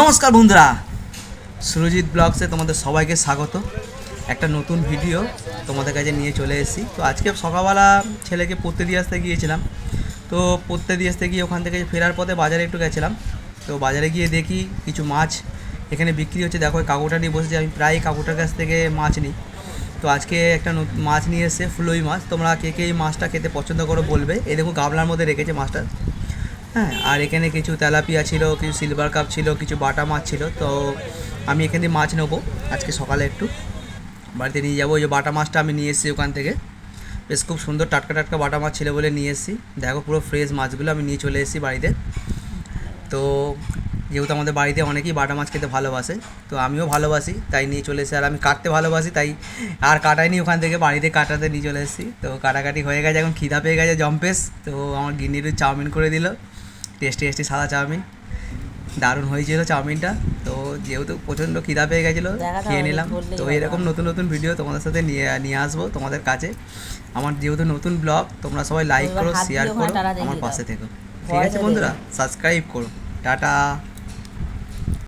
নমস্কার বন্ধুরা। সুরজিৎ ব্লগসে তোমাদের সবাইকে স্বাগত। একটা নতুন ভিডিও তোমাদের কাছে নিয়ে চলে এসেছি। তো আজকে সকালবেলা ছেলেকে পড়তে দিয়ে আসতে গিয়েছিলাম। তো পড়তে দিয়ে আসতে গিয়ে ওখান থেকে ফেরার পথে বাজারে একটু গেছিলাম। তো বাজারে গিয়ে দেখি কিছু মাছ এখানে বিক্রি হচ্ছে। দেখো কাকুটা নিয়ে বসেছি। আমি প্রায় কাকুটার কাছ থেকে মাছ নিই। তো আজকে একটা মাছ নিয়ে এসেছে, ফুলই মাছ। তোমরা কে কে এই মাছটা খেতে পছন্দ করো বলবে। এই দেখো, গামলার মধ্যে রেখেছে মাছটা। হ্যাঁ আর এখানে কিছু তেলাপিয়া ছিল, কিছু সিলভার কাপ ছিল, কিছু বাটা মাছ ছিল, তো আমি এখান থেকে মাছ নেব আজকে সকালে একটু। বাড়িতে নিয়ে যাব, ওই যে বাটা মাছটা আমি নিয়ে এসেছি ওখান থেকে। বেশ খুব সুন্দর টাটকা টাটকা বাটা মাছ ছিল বলে নিয়ে এসেছি। দেখো পুরো ফ্রেশ মাছগুলো আমি নিয়ে চলে এসেছি বাড়িতে। তো যেহেতু আমাদের বাড়িতে অনেকেই বাটা মাছ খেতে ভালোবাসে, তো আমিও ভালোবাসি, তাই নিয়ে চলে এসেছি। আর আমি কাটতে ভালোবাসি, তাই আর কাটাইনি ওখান থেকে, বাড়িতে কাটাতে নিয়ে চলে এসেছি। তো কাটাকাটি হয়ে গেছে, এখন খিদা পেয়ে গেছে জম্পেস তো আমার গিন্নির চাউমিন করে দিল। টেস্টি টেস্টি সাদা চাউমিন। দারুণ হয়েছিল চাউমিনটা। তো যেহেতু প্রচণ্ড খিদা পেয়ে গেছিল খেয়ে নিলাম। তো এরকম নতুন নতুন ভিডিও তোমাদের সাথে নিয়ে নিয়ে আসব তোমাদের কাছে। আমার যেহেতু নতুন ব্লগ তোমরা সবাই লাইক করো শেয়ার করো আমার পাশে থেকো। ঠিক আছে বন্ধুরা সাবস্ক্রাইব করো। টাটা।